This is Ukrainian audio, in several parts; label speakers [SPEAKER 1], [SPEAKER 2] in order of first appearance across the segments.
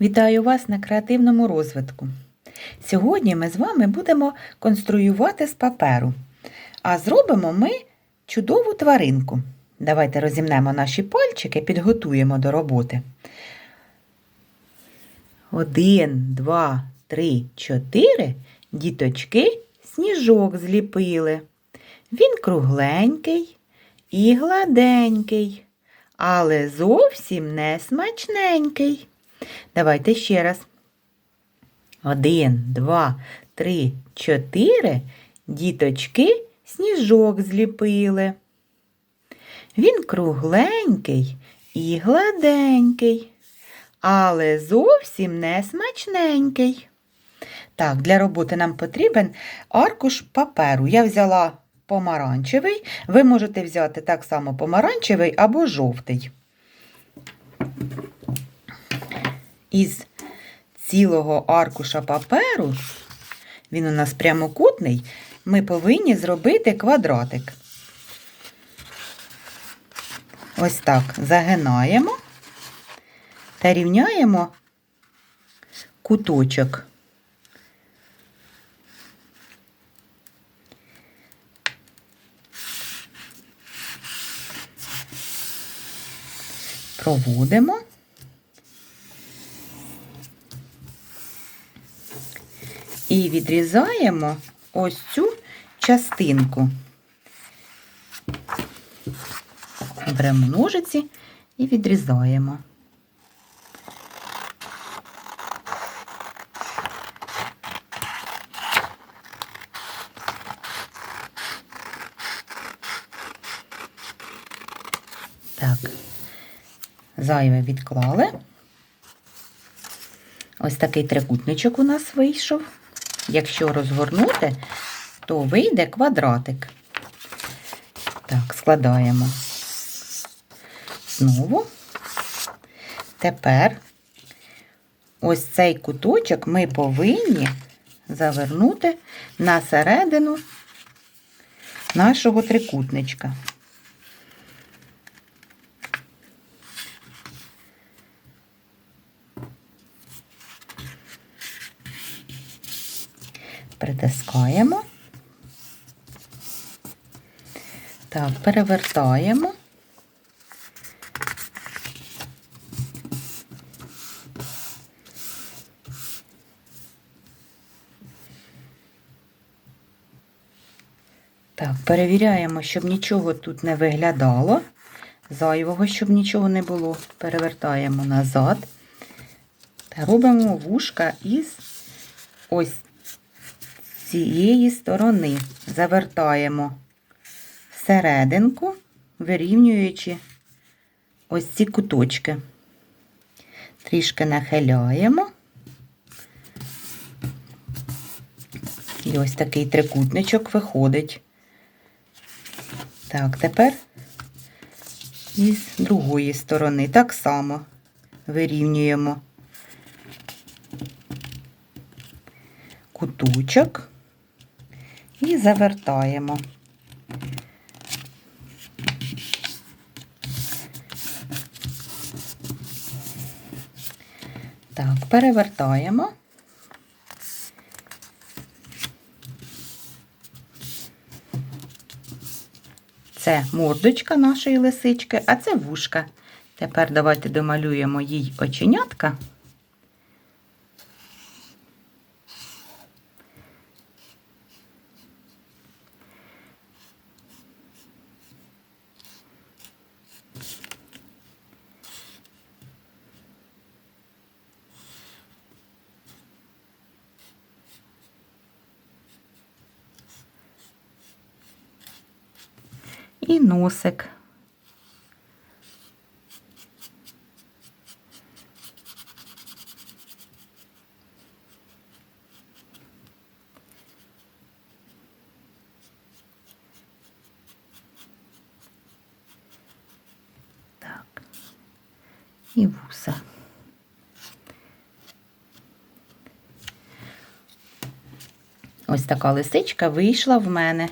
[SPEAKER 1] Вітаю вас на креативному розвитку. Сьогодні ми з вами будемо конструювати з паперу, а зробимо ми чудову тваринку. Давайте розімнемо наші пальчики, підготуємо до роботи. Один, два, три, чотири. Діточки сніжок зліпили. Він кругленький і гладенький, але зовсім не смачненький. Давайте ще раз. Один, два, три, чотири. Діточки сніжок зліпили. Він кругленький і гладенький, але зовсім не смачненький. Так, для роботи нам потрібен аркуш паперу. Я взяла помаранчевий. Ви можете взяти так само помаранчевий або жовтий. Із цілого аркуша паперу, він у нас прямокутний, ми повинні зробити квадратик. Ось так загинаємо та рівняємо куточок. Проводимо. І відрізаємо ось цю частинку. Беремо ножиці і відрізаємо. Так, зайве відклали. Ось такий трикутничок у нас вийшов. Якщо розгорнути, то вийде квадратик. Так, складаємо знову. Тепер ось цей куточок ми повинні завернути на середину нашого трикутничка. Притискаємо. Так, перевертаємо. Так, перевіряємо, щоб нічого тут не виглядало. Зайвого, щоб нічого не було. Перевертаємо назад та робимо вушка із ось цієї сторони. Завертаємо всерединку, вирівнюючи ось ці куточки. Трішки нахиляємо. І ось такий трикутничок виходить. Так, тепер із другої сторони так само вирівнюємо куточок і завертаємо. Так, перевертаємо. Це мордочка нашої лисички, а це вушка. Тепер давайте домалюємо їй оченятка. І носик. І вуса. Ось така лисичка вийшла в мене.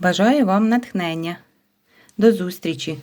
[SPEAKER 1] Бажаю вам натхнення. До зустрічі!